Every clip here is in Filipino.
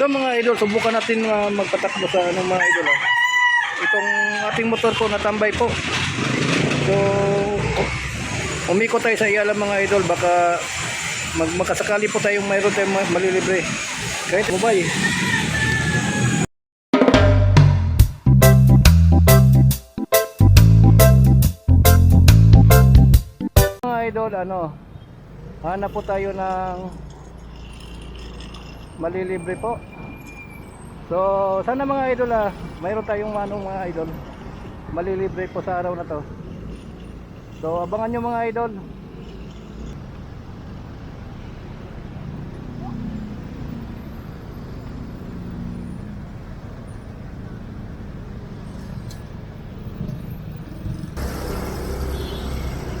So mga idol, subukan natin uh, magpatakbo sa anong mga idol. ah. Itong ating motor po natambay po. So u- umikot tayo sa iyalang mga idol baka mag makasakali po tayong mayroon tayong ma- malilibre. Kahit mobile. Mga idol, ano, hanap po tayo ng malilibre po. So, sana mga idol ah, mayroon tayong manong mga idol. Malilibre po sa araw na to. So, abangan nyo mga idol.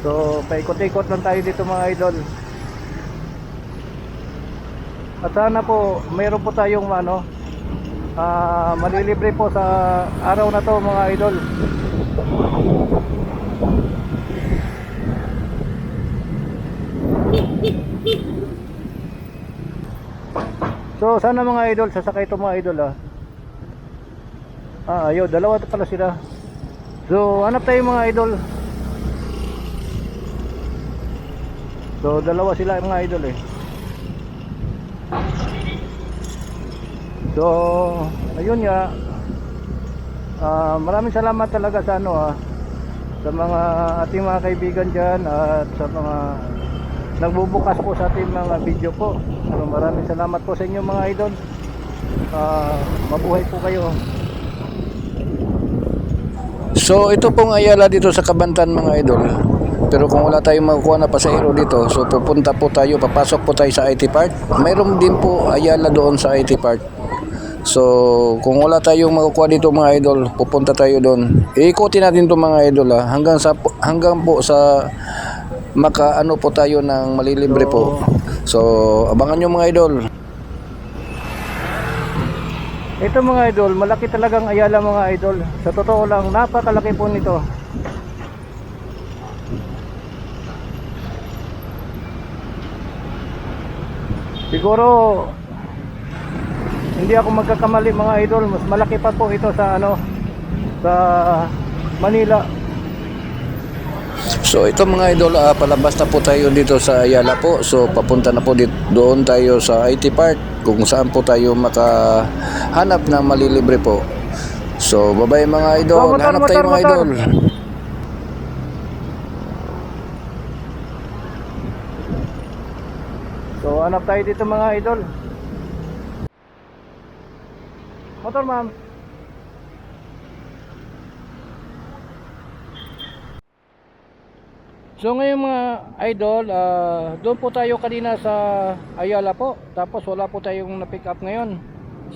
So, paikot-ikot lang tayo dito mga idol. At sana po, mayroon po tayong ano, ah malilibre po sa araw na to mga idol. So, sana mga idol, sasakay ito mga idol ah. Ah, ayaw, dalawa to pala sila. So, hanap tayo mga idol. So, dalawa sila mga idol eh. So, ayun nga. Ah, maraming salamat talaga sa ano ah sa mga ating mga kaibigan diyan at sa mga nagbubukas po sa ating mga video po. So, maraming salamat po sa inyo mga idol. Ah, mabuhay po kayo. So ito pong Ayala dito sa Kabantan mga idol. Pero kung wala tayong makukuha na pasahero dito, so pupunta po tayo, papasok po tayo sa IT Park. Mayroon din po Ayala doon sa IT Park. So kung wala tayong makukuha dito mga idol, pupunta tayo doon. Iikutin natin 'to mga idol ha, hanggang sa hanggang po sa maka ano po tayo ng malilibre po. So abangan nyo mga idol. Ito mga idol, malaki talagang ayala mga idol. Sa totoo lang, napakalaki po nito. Siguro hindi ako magkakamali mga idol, mas malaki pa po ito sa ano sa Manila. So ito mga idol, ah, palabas na po tayo dito sa Ayala po. So papunta na po dito, doon tayo sa IT Park kung saan po tayo makahanap ng malilibre po. So bye-bye mga idol, Oh, motor, hanap tayo motor, mga motor. idol. So hanap tayo dito mga idol. Motor ma'am. So ngayon mga idol, ah, doon po tayo kanina sa Ayala po. Tapos wala po tayong na-pick up ngayon.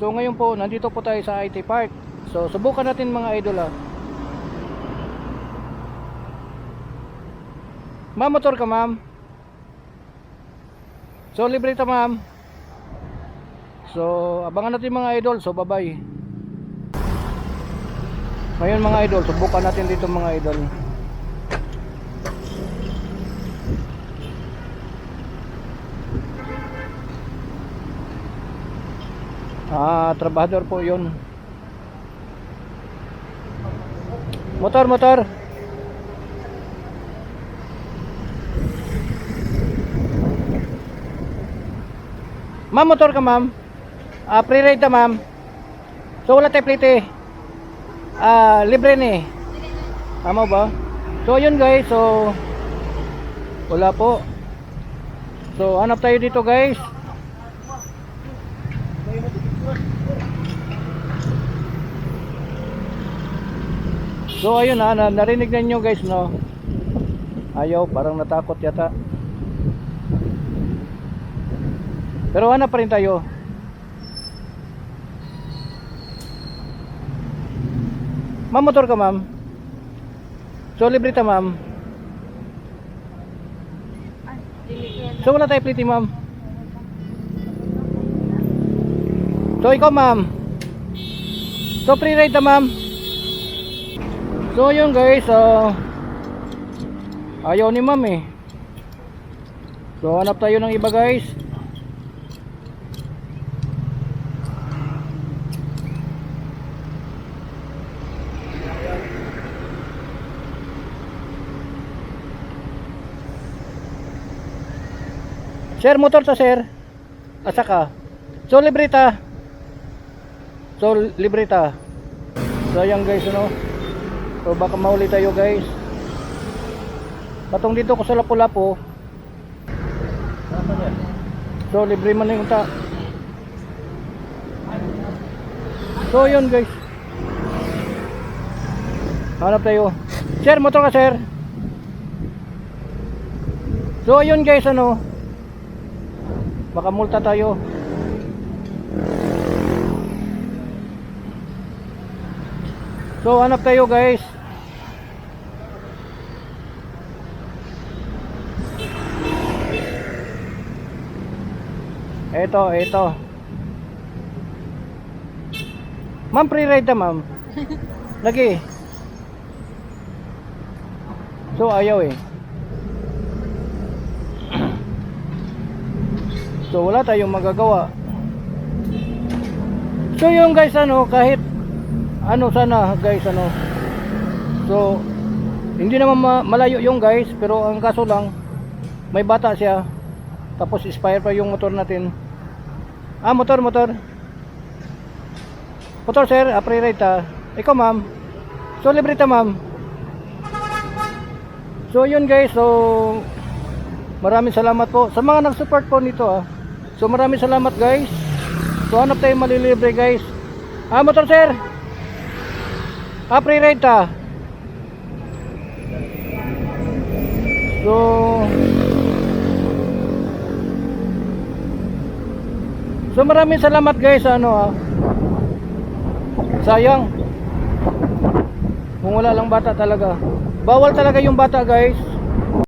So ngayon po, nandito po tayo sa IT Park. So subukan natin mga idol ah. Ma'am, motor ka ma'am? So libre ito ma'am. So abangan natin mga idol. So bye bye. Ngayon mga idol, subukan natin dito mga idol. Ah, trabahador po 'yun. Motor, motor. Ma'am, motor ka ma'am. Ah, pre-ride ta ma'am. So wala tayo plate. Ah, libre ni. Tama ba? So yun guys, so wala po. So hanap tayo dito guys. So ayun na, na narinig na nyo guys no. Ayaw, parang natakot yata. Pero hanap pa rin tayo. Ma'am, motor ka ma'am. So libre ta ma'am. So wala tayo pliti ma'am. So ikaw ma'am. So free ride ta ma'am. So yun guys, ah, ayaw ni ma'am eh. So hanap tayo ng iba guys. Sir, motor to sir. Asa ka? So, libreta. So, libreta. So, ayan guys, ano. So, baka mahuli tayo guys. Patong dito ko sa Lapu-Lapu. So, libre man yung ta. So, yun guys. Hanap tayo. Sir, motor ka sir. So, ayun guys, ano. Makamulta tayo. So, hanap tayo guys. Ito, ito. Ma'am, pre-ride na ma'am. Lagi. So, ayaw eh. So, wala tayong magagawa. So, yung guys, ano, kahit ano sana, guys, ano. So, hindi naman ma- malayo yung guys, pero ang kaso lang, may bata siya. Tapos, expire pa yung motor natin. Ah, motor, motor. Motor, sir, ah, pre-ride ta. Ikaw, ma'am. So, libre ta, ma'am. So, yun guys, so, maraming salamat po sa mga nag-support po nito, ah. So, maraming salamat, guys. So, hanap tayo malilibre, guys. Ah, motor, sir. Ah, pre-ride ta. So, So maraming salamat guys ano ah. Sayang. Kung wala lang bata talaga. Bawal talaga yung bata guys.